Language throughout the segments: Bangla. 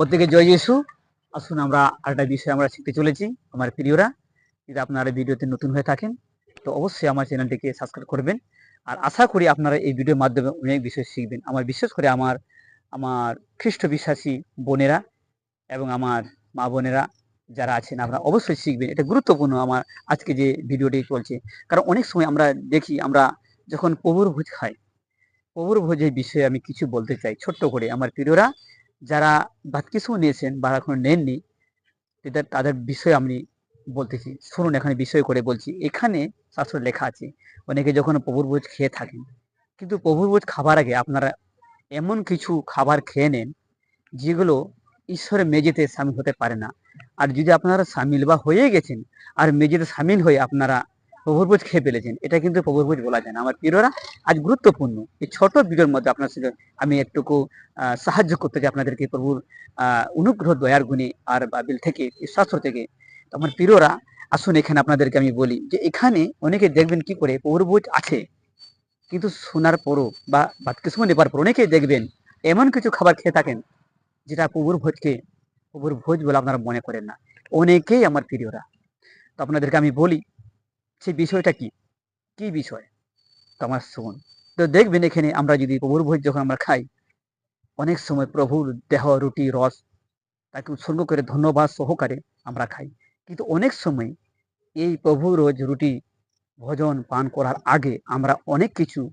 প্রত্যেকে জয় যিশু। আসুন আমরা আরেকটা বিষয় আমরা শিখতে চলেছি, আমার প্রিয়রা, যদি আপনারা ভিডিওতে নতুন হয়ে থাকেন, তো অবশ্যই আমার চ্যানেলটিকে সাবস্ক্রাইব করবেন। আর আশা করি আপনারা এই ভিডিওর মাধ্যমে অনেক বিষয় শিখবেন। আমার বিশেষ করে আমার আমার খ্রিস্ট বিশ্বাসী বোনেরা এবং আমার মা বোনেরা যারা আছেন, আপনারা অবশ্যই শিখবেন। এটা গুরুত্বপূর্ণ আমার আজকে যে ভিডিওটি চলছে। কারণ অনেক সময় আমরা দেখি, আমরা যখন প্রভুর ভোজ খাই, প্রভুর ভোজের বিষয়ে আমি কিছু বলতে চাই, ছোট্ট করে। আমার প্রিয়রা যারা বাদ কিছু নিয়েছেন বা এখনও নেননি, তাদের তাদের বিষয়ে আমি বলতেছি। শুনুন, এখানে বিষয় করে বলছি। এখানে শাস্ত্র লেখা আছে, অনেকে যখন প্রভুর ভোজ খেয়ে থাকেন, কিন্তু প্রভুর ভোজ খাবার আগে আপনারা এমন কিছু খাবার খেয়ে নেন, যেগুলো ঈশ্বরের মেঝেতে সামিল হতে পারে না। আর যদি আপনারা সামিল বা হয়ে গেছেন, আর মেঝেতে সামিল হয়ে আপনারা প্রভুর ভোজ খেয়ে ফেলেছেন। এটা কিন্তু প্রভুর ভোজ বলা যায় না। আমার প্রিয়রা, আজ গুরুত্বপূর্ণ। এই ছোট ভিডিওর মধ্যে আপনার সাথে আমি একটুকু সাহায্য করতে চাই আপনাদেরকে প্রভুর অনুগ্রহ, দয়ার গুণে আর বাবিল থেকে শাস্ত্র থেকে। আমার প্রিয়রা, আসুন এখানে আপনাদেরকে আমি বলি যে এখানে অনেকে দেখবেন কি করে, প্রভুর ভোজ আছে। কিন্তু শোনার পরও বা বাতকিসমু নেবার পর অনেকেই দেখবেন, এমন কিছু খাবার খেয়ে থাকেন, যেটা প্রভুর ভোজকে, প্রভুর ভোজ বলে আপনারা মনে করেন না। অনেকেই আমার প্রিয়রা। তো আপনাদেরকে আমি বলি সেই বিষয়টা কি? কি বিষয়? তো আমার শুন। তো দেখবেন এখানে আমরা যদি প্রভুর ভোজ যখন আমরা খাই, অনেক সময় প্রভুর দেহ, রুটি, রস তাকে উৎসর্গ করে ধন্যবাদ সহকারে আমরা খাই। কিন্তু অনেক সময় এই প্রভু রোজ রুটি ভোজন, পান করার আগে আমরা অনেক কিছু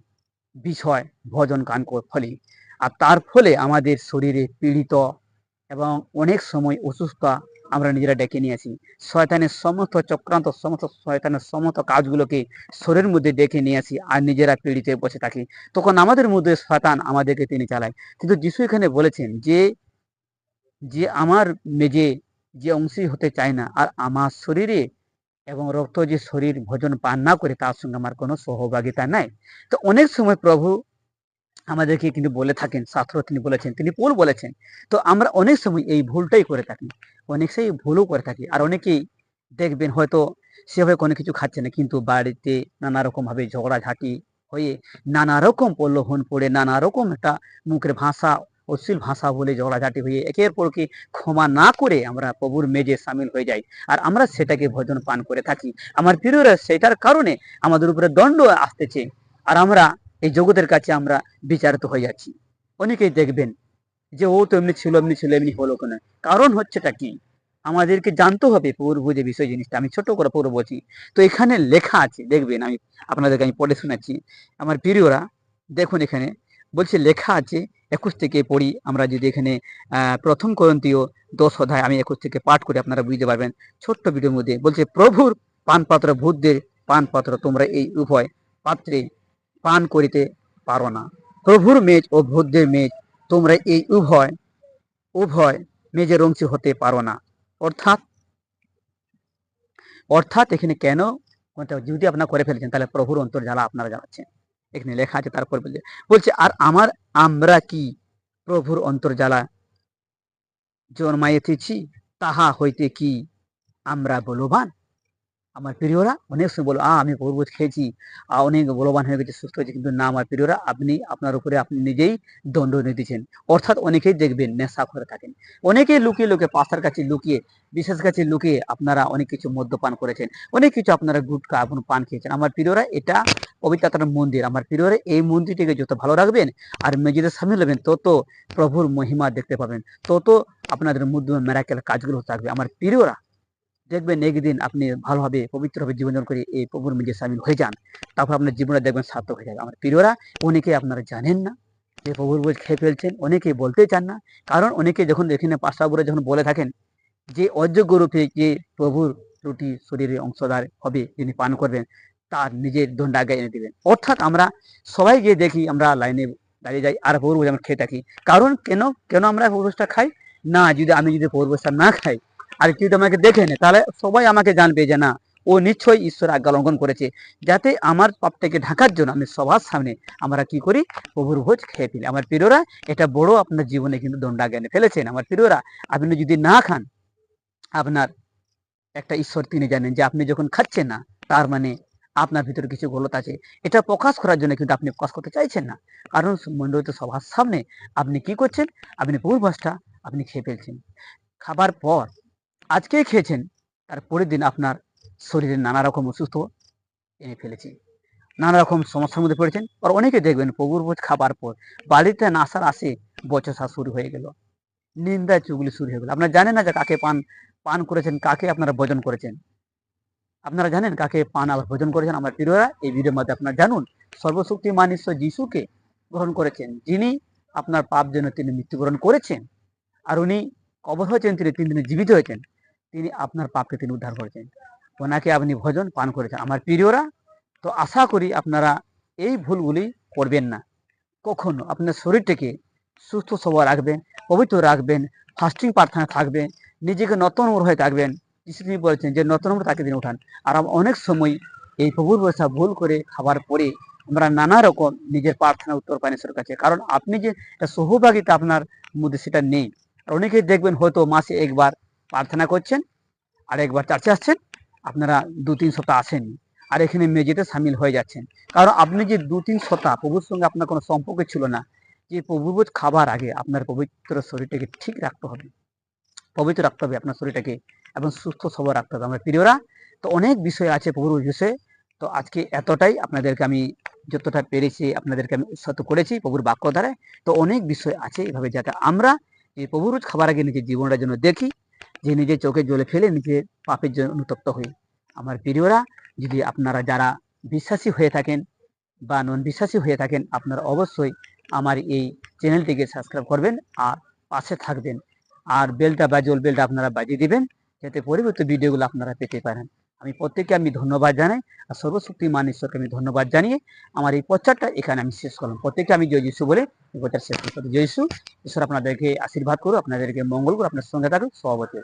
বিষয় ভোজন কর- ফলে। আর তার ফলে আমাদের শরীরে পীড়িত এবং অনেক সময় অসুস্থ আমরা নিজেরা ডেকে নিয়ে আসি। শয়তানের সমস্ত চক্রান্ত, সমস্ত শয়তানের সমস্ত কাজগুলোকে শরীরের মধ্যে ডেকে নিয়ে আসি আর নিজেরা পীড়িতে বসে থাকি। তখন আমাদের মধ্যে শয়তান আমাদেরকে তিনি চালায়। কিন্তু যিশু এখানে বলেছেন যে যে আমার মেজে যে অংশী হতে চায় না আর আমার শরীরে এবং রক্ত যে শরীর ভোজন পান না করে তার সঙ্গে আমার কোনো সহভাগিতা নাই। তো অনেক সময় প্রভু আমাদেরকে কিন্তু বলে থাকেন শাস্ত্র তিনি বলেছেন, তিনি ভুল বলেছেন। তো আমরা অনেক সময় এই ভুলটাই করে থাকি, অনেক সেই ভুলও করে থাকি। আর অনেকেই দেখবেন হয়তো সেভাবে কোনো কিছু খাচ্ছে না, কিন্তু বাড়িতে নানা রকম ভাবে ঝগড়াঝাটি হয়ে নানা রকম প্রলোভন পড়ে, নানা রকম একটা মুখের ভাষা, অশ্লীল ভাষা বলে ঝগড়াঝাটি হয়ে একের পর কি ক্ষমা না করে আমরা প্রভুর মেজে সামিল হয়ে যাই। আর আমরা সেটাকে ভোজন পান করে থাকি। আমার প্রিয়রা, সেটার কারণে আমাদের উপরে দণ্ড আসতেছে। আর আমরা এই জগতের কাছে আমরা বিচারিত হয়ে যাচ্ছি। অনেকেই দেখবেন যে, ও তো এমনি ছিল এমনি ছিল, এমনি হলো কেন? কারণ হচ্ছেটা কি? আমাদেরকে জানতে হবে পৌর বুঝে বিষয় জিনিসটা। আমি ছোট করে পৌর বলছি। তো এখানে লেখা আছে, দেখবেন আমি আপনাদেরকে আমি পড়ে শোনাচ্ছি। আমার প্রিয়রা, দেখুন এখানে, বলছে লেখা আছে, একুশ থেকে পড়ি, আমরা যদি এখানে প্রথম করন্তীয় দশ অধ্যায় আমি একুশ থেকে পাঠ করে, আপনারা বুঝতে পারবেন। ছোট্ট ভিডিওর মধ্যে বলছে, প্রভুর পানপাত্র, ভূতদের পানপাত্র, তোমরা এই উভয় পাত্রে পান করিতে পারো না। প্রভুর মেজ ও ভূতদের মেজ, তোমরা এই উভয় উভয় মেজের অংশী হতে পারো না। অর্থাৎ অর্থাৎ এখানে কেন? যদি আপনারা করে ফেলেছেন, তাহলে প্রভুর অন্তর জ্বালা আপনারা জ্বালাচ্ছেন। এখানে লেখা আছে, তারপর বলছে বলছে, আর আমার, আমরা কি প্রভুর অন্তর জ্বালা জন্মাইতেছি? তাহা হইতে কি আমরা বলবান? আমার প্রিয়রা অনেক সময় বলো, আ, আমি পর্বত খেয়েছি। অনেক বলবান হয়ে গেছে, সুস্থ হয়েছে। কিন্তু না, আমার প্রিয়রা, আপনি, আপনার উপরে আপনি নিজেই দণ্ড নিতেছেন। অর্থাৎ অনেকেই দেখবেন নেশা করে থাকেন। অনেকেই লুকিয়ে লুকিয়ে পাশার কাছে লুকিয়ে, বিশেষ কাছে লুকিয়ে আপনারা অনেক কিছু মদ্যপান করেছেন। অনেক কিছু আপনারা গুটকা আপন পান খেয়েছেন। আমার প্রিয়রা, এটা পবিত্রতার মন্দির। আমার প্রিয়রা, এই মন্দিরটিকে যত ভালো রাখবেন আর মেজিদের সামিল হবেন তত প্রভুর মহিমা দেখতে পাবেন। তত আপনাদের মধ্যে মেরাকেল কাজগুলো থাকবে। আমার প্রিয়রা দেখবেন একদিন আপনি ভালোভাবে পবিত্রভাবে জীবনযাপন করে এই প্রভুর মেজে সামিল হয়ে যান, তারপর আপনার জীবনে দেখবেন সার্থক হয়ে যাবে। আমার প্রিয়রা অনেকে আপনারা জানেন না যে প্রভুর বোঝ খেয়ে ফেলছেন, অনেকেই বলতে চান না। কারণ অনেকে যখন এখানে পাশাগুলো যখন বলে থাকেন যে অযোগ্য রূপে যে প্রভুর রুটি শরীরে অংশদার হবে যিনি পান করবেন, তার নিজের দণ্ড আগে এনে দিবেন। অর্থাৎ আমরা সবাই গিয়ে দেখি আমরা লাইনে দাঁড়িয়ে যাই আর প্রভুর বোঝ আমরা খেয়ে থাকি। কারণ কেন কেন আমরা প্রভুষটা খাই? না, যদি আমি যদি প্রভুষটা না খাই আর কেউ আমাকে দেখে নেয়, তাহলে সবাই আমাকে জানবে যে না, ও নিশ্চয়ই ঈশ্বর আজ্ঞা লঙ্ঘন করেছে। যাতে আমার পাপটাকে ঢাকার জন্য আমি সবার সামনে আমরা কি করি? প্রভুর ভোজ খেয়ে ফেলি। আমার প্রিয়রা, এটা বড় আপনার জীবনে কিন্তু দণ্ডাজ্ঞানে ফেলেছেন। আমার প্রিয়রা, আপনি যদি না খান, আপনার একটা ঈশ্বর তিনি জানেন যে আপনি যখন খাচ্ছেন না, তার মানে আপনার ভিতরে কিছু গলত আছে। এটা প্রকাশ করার জন্য কিন্তু আপনি প্রকাশ করতে চাইছেন না। কারণ মণ্ডলিত সবার সামনে আপনি কি করছেন? আপনি ভাষটা আপনি খেয়ে ফেলছেন। খাবার পর আজকেই খেয়েছেন। তার পরের দিন আপনার শরীরে নানা রকম অসুস্থ এনে ফেলেছে। নানা রকম সমস্যার মধ্যে পড়েছেন। আর অনেকে দেখবেন প্রভুর ভোজ খাবার পর বাড়িতে না আসার আসে বচসা শুরু হয়ে গেল। নিন্দা চুগলি শুরু হয়ে গেল। আপনারা জানেন না যে কাকে পান পান করেছেন, কাকে আপনারা ভোজন করেছেন? আপনারা জানেন কাকে পান, আবার ভোজন করেছেন? আমার প্রিয়রা, এই ভিডিওর মধ্যে আপনারা জানুন, সর্বশক্তিমান ঈশ্বর যিশুকে গ্রহণ করেছেন, যিনি আপনার পাপ জন্য তিনি মৃত্যুবরণ করেছেন, আর উনি কবর হয়েছেন, তিনি তিন দিনে জীবিত হয়েছেন। তিনি আপনার পাপকে তিনি উদ্ধার করেছেন। ওনাকে আপনি ভোজন পান করেছেন। আমার প্রিয়রা, তো আশা করি আপনারা এই ভুলগুলি করবেন না। কখনো আপনার শরীরটাকে সুস্থ সবল রাখবেন, পবিত্র রাখবেন ফাস্টিং প্রার্থনা থাকবেন নিজেকে নতুন হয়ে থাকবেন। তিনি বলেছেন যে, নতুন তাকে তিনি উঠান। আর অনেক সময় এই প্রভুর ব্যবস্থা ভুল করে খাবার পরে আমরা নানা রকম নিজের প্রার্থনা উত্তর পাই ঈশ্বরের কাছে। কারণ আপনি যে সহভাগিতা আপনার মধ্যে সেটা নেই। আর অনেকেই দেখবেন হয়তো মাসে একবার প্রার্থনা করছেন আর একবার চার্চে আসছেন, আপনারা দু তিন সপ্তাহ আসেননি, আর এখানে মেঝেতে সামিল হয়ে যাচ্ছেন। কারণ আপনি যে দু তিন সপ্তাহ প্রভুর সঙ্গে আপনার কোনো সম্পর্ক ছিল না, যে প্রভুবোধ খাবার আগে আপনার পবিত্র শরীরটাকে ঠিক রাখতে হবে, পবিত্র রাখতে হবে আপনার শরীরটাকে এবং সুস্থ সবল রাখতে হবে। আমার প্রিয়রা, তো অনেক বিষয় আছে প্রভুর বিষয়ে, তো আজকে এতটাই। আপনাদেরকে আমি যতটা পেরেছি, আপনাদেরকে আমি উৎসাহিত করেছি প্রভুর বাক্য দ্বারা। তো অনেক বিষয় আছে এভাবে যাতে আমরা এই প্রভুর খাবার আগে নিজের জীবনটার জন্য দেখি যে নিজের চোখে জলে ফেলে নিজের পাপের জন্য অনুতপ্ত হয়ে আমার প্রিয়রা, যদি আপনারা যারা বিশ্বাসী হয়ে থাকেন বা নন বিশ্বাসী হয়ে থাকেন, আপনারা অবশ্যই আমার এই চ্যানেলটিকে সাবস্ক্রাইব করবেন আর পাশে থাকবেন। আর বেলটা বা জল বেলটা আপনারা বাজিয়ে দিবেন, যাতে পরবর্তী ভিডিওগুলো আপনারা পেতে পারেন। আমি প্রত্যেককে আমি ধন্যবাদ জানাই আর সর্বশক্তিমান ঈশ্বরকে আমি ধন্যবাদ জানিয়ে আমার এই প্রচারটা এখানে আমি শেষ করলাম। প্রত্যেককে আমি জয় যিশু বলে প্রচার শেষ করতে জয় যিশু, ঈশ্বর আপনাদেরকে আশীর্বাদ করুক, আপনাদেরকে মঙ্গল করো আপনার সঙ্গে থাকুক সভাপতি